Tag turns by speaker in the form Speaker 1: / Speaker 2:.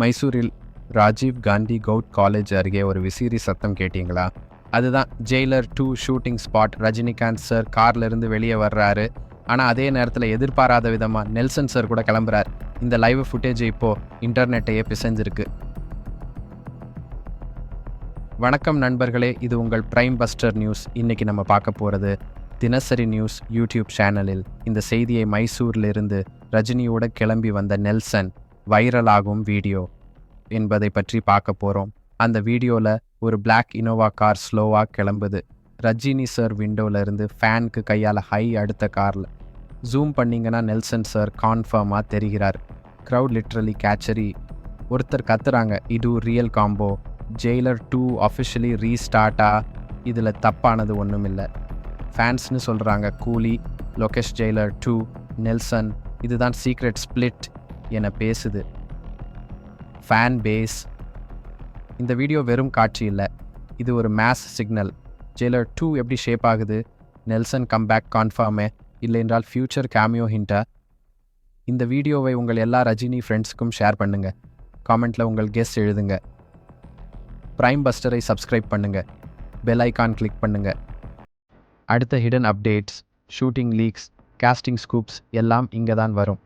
Speaker 1: மைசூரில் Rajiv Gandhi cout college அருகே ஒரு விசிறி சத்தம் கேட்டிங்களா? அதுதான் Jailer two shooting spot. Rajinikanth sir கார்லேருந்து வெளியே வர்றாரு. ஆனால் அதே நேரத்தில் எதிர்பாராத விதமாக நெல்சன் சார் கூட கிளம்புறார். இந்த லைவ் ஃபுட்டேஜ் இப்போது இன்டர்நெட்டையே பிசைஞ்சிருக்கு. வணக்கம் நண்பர்களே இது உங்கள் பிரைம் பஸ்டர் நியூஸ் இன்றைக்கி நம்ம பார்க்க போகிறது தினசரி நியூஸ் யூடியூப் சேனலில். இந்த செய்தியை மைசூரிலிருந்து ரஜினியோட கிளம்பி வந்த நெல்சன். வைரலாகும் வீடியோ என்பதை பற்றி பார்க்க போகிறோம் அந்த வீடியோவில் ஒரு பிளாக் இனோவா கார் ஸ்லோவாக கிளம்புது. ரஜினி சார் விண்டோவிலேருந்து ஃபேனுக்கு கையால் ஹை அடுத்த காரில் ஜூம் பண்ணிங்கன்னா நெல்சன் சார் கான்ஃபார்மாக தெரிகிறார். க்ரௌட் லிட்ரலி கேச்சரி ஒருத்தர் கத்துறாங்க இது real combo Jailer two officially ரீஸ்டார்ட்டா இதில் தப்பானது ஒன்றும் இல்லை ஃபேன்ஸ்னு சொல்கிறாங்க கூலி லொகேஷ் ஜெயிலர் டூ நெல்சன். இதுதான் சீக்ரெட் ஸ்பிளிட் என பேசுது. ஃபேன் பேஸ் இந்த வீடியோ வெறும் காட்சி இல்லை. இது ஒரு மேஸ் சிக்னல் ஜெயிலர் டூ எப்படி ஷேப் ஆகுது? நெல்சன் கம்பேக் கான்ஃபார்மே இல்லை என்றால் ஃப்யூச்சர் கேமியோ ஹிண்டா இந்த வீடியோவை உங்கள் எல்லா ரஜினி ஃப்ரெண்ட்ஸுக்கும் ஷேர் பண்ணுங்க. காமெண்ட்டில் உங்கள் கெஸ்ட் எழுதுங்க. ப்ரைம் பஸ்டரை சப்ஸ்கிரைப் பண்ணுங்க. பெல் ஐக்கான் கிளிக் பண்ணுங்க. அடுத்த hidden updates shooting leaks casting scoops எல்லாம் இங்கே தான் வரும்.